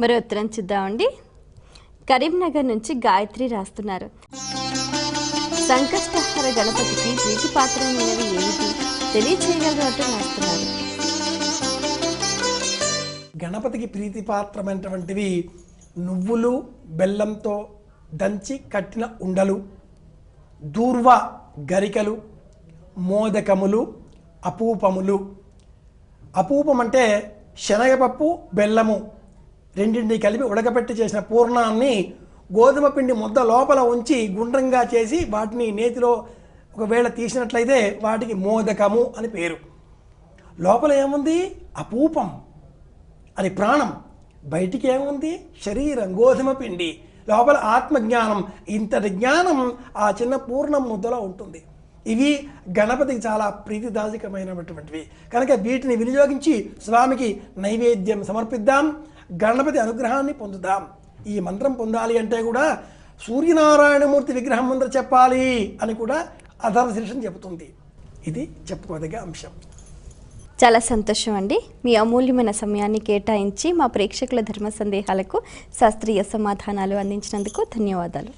మరో ఉత్తరం చూద్దామండి కరీంనగర్ నుంచి గాయత్రి రాస్తున్నారు. సంకష్టహర గణపతికి ప్రీతి పాత్ర ఏమిటి? తెలియచేయగలరు అంటూ రాస్తున్నారు. గణపతికి ప్రీతిపాత్రమైనటువంటివి నువ్వులు బెల్లంతో దంచి కట్టిన ఉండలు దూర్వ గరికలు మోదకములు అపూపములు. అపూపం అంటే శనగపప్పు బెల్లము. రెండింటిని కలిపి ఉడకపెట్టి చేసిన పూర్ణాన్ని గోధుమ పిండి ముద్ద లోపల ఉంచి గుండ్రంగా చేసి వాటిని నేతిలో ఒకవేళ తీసినట్లయితే వాటికి మోదకము అని పేరు. లోపల ఏముంది? అపూపం. అది ప్రాణం. బయటికి ఏముంది? శరీరం. గోధుమ పిండి. లోపల ఆత్మజ్ఞానం. ఇంతటి జ్ఞానం ఆ చిన్న పూర్ణం ముద్దలో ఉంటుంది. ఇవి గణపతికి చాలా ప్రీతిదాయకమైనటువంటివి. కనుక వీటిని వినియోగించి స్వామికి నైవేద్యం సమర్పిద్దాం. గణపతి అనుగ్రహాన్ని పొందుదాం. ఈ మంత్రం పొందాలి అంటే కూడా సూర్యనారాయణమూర్తి విగ్రహం ముందర చెప్పాలి అని కూడా అధర్శీర్షం చెబుతుంది. ఇది చెప్పుకోదగ్గ అంశం. చాలా సంతోషం అండి. మీ అమూల్యమైన సమయాన్ని కేటాయించి మా ప్రేక్షకుల ధర్మ సందేహాలకు శాస్త్రీయ సమాధానాలు అందించినందుకు ధన్యవాదాలు.